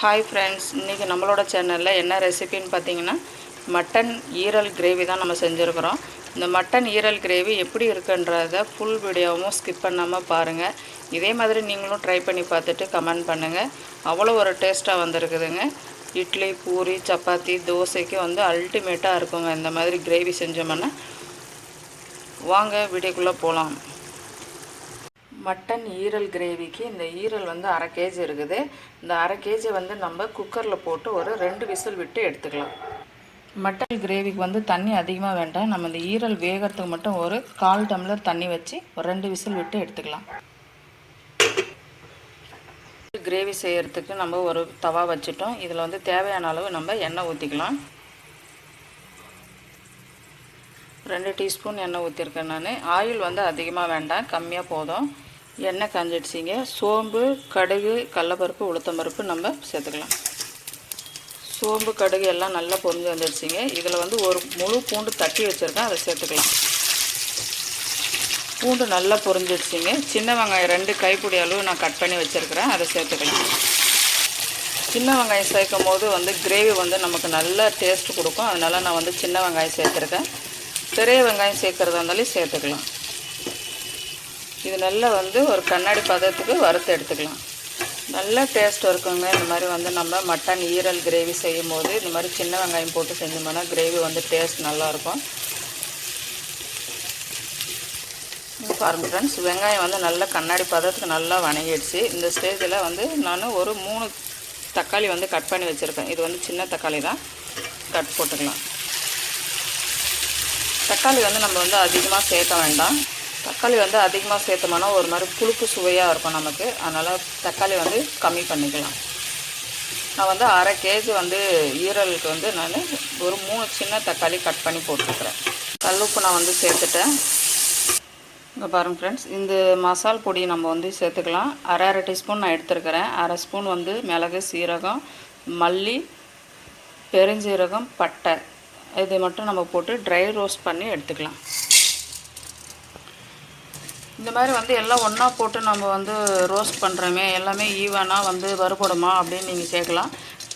Hi friends இன்றைக்கி நம்மளோட சேனலில் என்ன ரெசிபின்னு பார்த்தீங்கன்னா மட்டன் ஈரல் கிரேவி தான் நம்ம செஞ்சுருக்குறோம். இந்த மட்டன் ஈரல் கிரேவி எப்படி இருக்குன்றத ஃபுல் வீடியோவும் ஸ்கிப் பண்ணாமல் பாருங்கள் இதே மாதிரி நீங்களும் ட்ரை பண்ணி பார்த்துட்டு கமெண்ட் பண்ணுங்கள் அவ்வளோ ஒரு டேஸ்ட்டாக வந்திருக்குதுங்க. இட்லி பூரி சப்பாத்தி தோசைக்கு வந்து அல்டிமேட்டாக இருக்குங்க. இந்த மாதிரி கிரேவி செஞ்சோம்னா வாங்க வீடியோக்குள்ளே போகலாம் மட்டன் ஈரல் கிரேவிக்கு இந்த ஈரல் வந்து அரை கேஜி இருக்குது. இந்த அரை கேஜி வந்து நம்ம குக்கரில் போட்டு ஒரு ரெண்டு விசில் விட்டு எடுத்துக்கலாம். மட்டன் கிரேவிக்கு வந்து தண்ணி அதிகமாக வேண்டாம். நம்ம இந்த ஈரல் வேகிறதுக்கு மட்டும் ஒரு கால் டம்ளர் தண்ணி வச்சு ஒரு ரெண்டு விசில் விட்டு எடுத்துக்கலாம். கிரேவி செய்கிறதுக்கு நம்ம ஒரு தவா வச்சுட்டோம். இதில் வந்து தேவையான அளவு நம்ம எண்ணெய் ஊற்றிக்கலாம் ரெண்டு டீஸ்பூன் எண்ணெய் ஊற்றிருக்கேன் நான். ஆயில் வந்து அதிகமாக வேண்டாம். கம்மியாக போதும். எண்ணெய் காஞ்சிடுச்சிங்க. சோம்பு கடுகு கடலப்பருப்பு உளுத்தம்பருப்பு நம்ம சேர்த்துக்கலாம். சோம்பு கடுகு எல்லாம் நல்லா பொரிஞ்சு வந்துடுச்சிங்க. இதில் வந்து ஒரு முழு பூண்டு தட்டி வச்சுருக்கேன். அதை சேர்த்துக்கலாம். பூண்டு நல்லா பொறிஞ்சிடுச்சிங்க சின்ன வெங்காயம் ரெண்டு கைப்பிடி அளவு நான் கட் பண்ணி வச்சுருக்கிறேன். அதை சேர்த்துக்கலாம். சின்ன வெங்காயம் சேர்க்கும் போது வந்து கிரேவி வந்து நமக்கு நல்ல டேஸ்ட் கொடுக்கும். அதனால் நான் வந்து சின்ன வெங்காயம் சேர்த்துருக்கேன். பெரிய வெங்காயம் சேர்க்குறதா இருந்தாலும் சேர்த்துக்கலாம். இது நல்லா வந்து ஒரு கண்ணாடி பதத்துக்கு வறுத்து எடுத்துக்கலாம். நல்ல டேஸ்ட் இருக்குங்க. இந்த மாதிரி வந்து நம்ம மட்டன் ஈரல் கிரேவி செய்யும் போது இந்த மாதிரி சின்ன வெங்காயம் போட்டு செஞ்சோம்னா கிரேவி வந்து டேஸ்ட் நல்லாயிருக்கும். பாருங்க ஃப்ரெண்ட்ஸ் வெங்காயம் வந்து நல்லா கண்ணாடி பதத்துக்கு நல்லா வணங்கிடுச்சு. இந்த ஸ்டேஜில் வந்து நான் ஒரு மூணு தக்காளி வந்து கட் பண்ணி வச்சுருக்கேன். இது வந்து சின்ன தக்காளி தான். கட் போட்டுக்கலாம். தக்காளி வந்து நம்ம வந்து அதிகமாக சேர்க்க வேண்டாம். தக்காளி வந்து அதிகமாக சேர்த்தோம்னா ஒரு மாதிரி புளிப்பு சுவையாக இருக்கும் நமக்கு. அதனால் தக்காளி வந்து கம்மி பண்ணிக்கலாம். நான் வந்து அரை கேஜி வந்து ஈரலுக்கு வந்து நான் ஒரு மூணு சின்ன தக்காளி கட் பண்ணி போட்டுருக்குறேன் கல்லுப்பு நான் வந்து சேர்த்துட்டேன். இங்கே பாருங்கள் ஃப்ரெண்ட்ஸ் இந்த மசால் பொடி நம்ம வந்து சேர்த்துக்கலாம். அரை அரை டீஸ்பூன் நான் எடுத்துருக்கிறேன். அரை ஸ்பூன் வந்து மிளகு சீரகம் மல்லி பெருஞ்சீரகம் பட்டை. இதை மட்டும் நம்ம போட்டு ட்ரை ரோஸ்ட் பண்ணி எடுத்துக்கலாம். இந்த மாதிரி வந்து எல்லாம் ஒன்றா போட்டு நம்ம வந்து ரோஸ்ட் பண்ணுறோமே எல்லாமே ஈவனாக வந்து வறுபடுமா அப்படின்னு நீங்கள் கேட்கலாம்.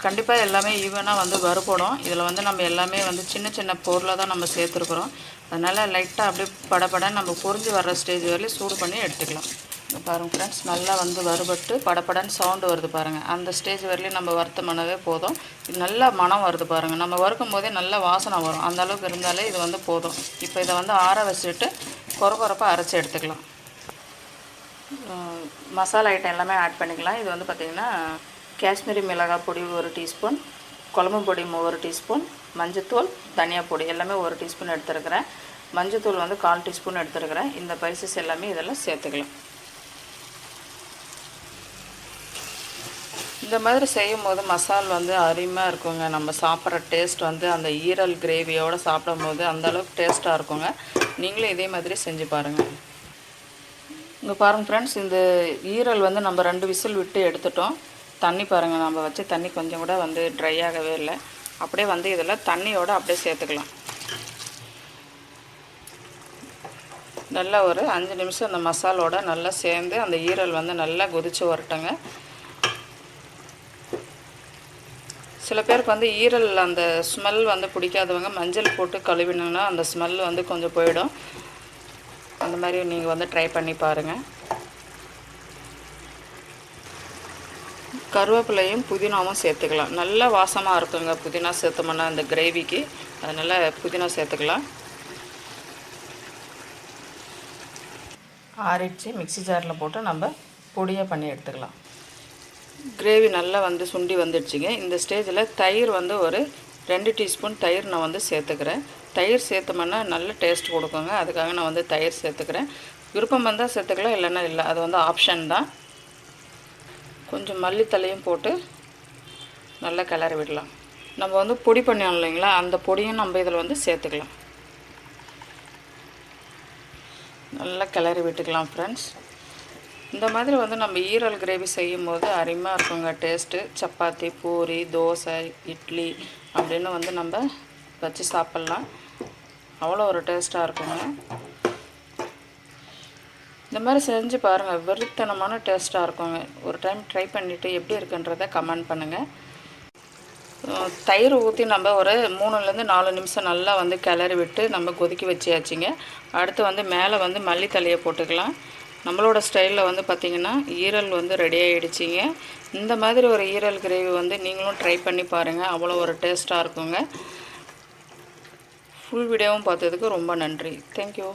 கண்டிப்பாக எல்லாமே ஈவனாக வந்து வறுபடும். இதில் வந்து நம்ம எல்லாமே வந்து சின்ன சின்ன பொருளை தான் நம்ம சேர்த்துருக்குறோம். அதனால் லைட்டாக அப்படியே படப்பட நம்ம பொறிஞ்சு வர்ற ஸ்டேஜ் வரையிலும் சூடு பண்ணி எடுத்துக்கலாம். பாருங்கள் ஃப்ரெண்ட்ஸ் நல்லா வந்து வறுபட்டு படப்படன்னு சவுண்டு வருது பாருங்கள் அந்த ஸ்டேஜ் வரையிலும் நம்ம வறுத்தமானவே போதும். இது நல்லா மனம் வருது பாருங்கள் நம்ம வறுக்கும் போதே நல்லா வாசனை வரும். அந்த அளவுக்கு இருந்தாலே இது வந்து போதும். இப்போ இதை வந்து ஆற வச்சுட்டு குறை கொரப்பாக அரைச்சி எடுத்துக்கலாம். மசாலா ஐட்டம் எல்லாமே ஆட் பண்ணிக்கலாம். இது வந்து பார்த்திங்கன்னா காஷ்மீரி மிளகாய் பொடி ஒரு டீஸ்பூன் குழம்பு பொடி ஒரு டீஸ்பூன் மஞ்சத்தூள் தனியா பொடி எல்லாமே ஒரு டீஸ்பூன் எடுத்துருக்கிறேன். மஞ்சத்தூள் வந்து கால் டீஸ்பூன் எடுத்துருக்கிறேன். இந்த பைசஸ் எல்லாமே இதெல்லாம் சேர்த்துக்கலாம். இந்த மாதிரி செய்யும் போது மசால் வந்து அருமையாக இருக்குங்க. நம்ம சாப்பிட்ற டேஸ்ட் வந்து அந்த ஈரல் கிரேவியோடு சாப்பிடும்போது அந்தளவுக்கு டேஸ்ட்டாக இருக்குங்க. நீங்களும் இதே மாதிரி செஞ்சு பாருங்கள் இங்கே பாருங்கள் ஃப்ரெண்ட்ஸ் இந்த ஈரல் வந்து நம்ம ரெண்டு விசில் விட்டு எடுத்துட்டோம். தண்ணி பாருங்கள் நம்ம வச்சு தண்ணி கொஞ்சம் கூட வந்து ட்ரை ஆகவே இல்லை. அப்படியே வந்து இதில் தண்ணியோடு அப்படியே சேர்த்துக்கலாம். நல்லா ஒரு அஞ்சு நிமிஷம் அந்த மசாலோட நல்லா சேர்ந்து அந்த ஈரல் வந்து நல்லா கொதித்து வரட்டுங்க. சில பேருக்கு வந்து ஈரல் அந்த ஸ்மெல் வந்து பிடிக்காதவங்க மஞ்சள் போட்டு கழுவினோன்னா அந்த ஸ்மெல் வந்து கொஞ்சம் போயிடும். அந்த மாதிரி நீங்கள் வந்து ட்ரை பண்ணி பாருங்கள் கருவேப்பிலையும் புதினாவும் சேர்த்துக்கலாம். நல்ல வாசமாக இருக்குங்க புதினா சேர்த்தோம்னா அந்த கிரேவிக்கு அதனால் புதினா சேர்த்துக்கலாம். ஆறிச்சு மிக்சி ஜாரில் போட்டு நம்ம பொடியாக பண்ணி எடுத்துக்கலாம். கிரேவி நல்லா வந்து சுண்டி வந்துடுச்சுங்க. இந்த ஸ்டேஜில் தயிர் வந்து ஒரு ரெண்டு டீஸ்பூன் தயிர் நான் வந்து சேர்த்துக்கிறேன். தயிர் சேர்த்தோம்னா நல்ல டேஸ்ட் கொடுக்குங்க. அதுக்காக நான் வந்து தயிர் சேர்த்துக்கிறேன். விருப்பம் வந்தால் சேர்த்துக்கலாம் இல்லைன்னா இல்லை. அது வந்து ஆப்ஷன் தான். கொஞ்சம் மல்லித்தலையும் போட்டு நல்லா கிளறி விடலாம். நம்ம வந்து பொடி பண்ணோம் இல்லைங்களா? அந்த பொடியும் நம்ம இதில் வந்து சேர்த்துக்கலாம். நல்லா கிளறி விட்டுக்கலாம் ஃப்ரெண்ட்ஸ் இந்த மாதிரி வந்து நம்ம ஈரல் கிரேவி செய்யும் போது அருமையாக இருக்குங்க. டேஸ்ட்டு சப்பாத்தி பூரி தோசை இட்லி அப்படின்னு வந்து நம்ம வச்சு சாப்பிட்லாம். அவ்வளோ ஒரு டேஸ்ட்டாக இருக்குங்க. இந்த மாதிரி செஞ்சு பாருங்கள் வெறித்தனமான டேஸ்ட்டாக இருக்குங்க. ஒரு டைம் ட்ரை பண்ணிவிட்டு எப்படி இருக்குன்றதை கமெண்ட் பண்ணுங்கள் தயிர் ஊற்றி நம்ம ஒரு மூணுலேருந்து நாலு நிமிஷம் நல்லா வந்து கிளறி விட்டு நம்ம கொதிக்க வச்சியாச்சுங்க அடுத்து வந்து மேலே வந்து மல்லித்தலையை போட்டுக்கலாம். நம்மளோட ஸ்டைலில் வந்து பார்த்திங்கன்னா ஈரல் வந்து ரெடி ஆகிடுச்சிங்க இந்த மாதிரி ஒரு ஈரல் கிரேவி வந்து நீங்களும் ட்ரை பண்ணி பாருங்கள் அவ்வளோ ஒரு டேஸ்ட்டாக இருக்குங்க. ஃபுல் வீடியோவும் பார்த்ததுக்கு ரொம்ப நன்றி. தேங்க்யூ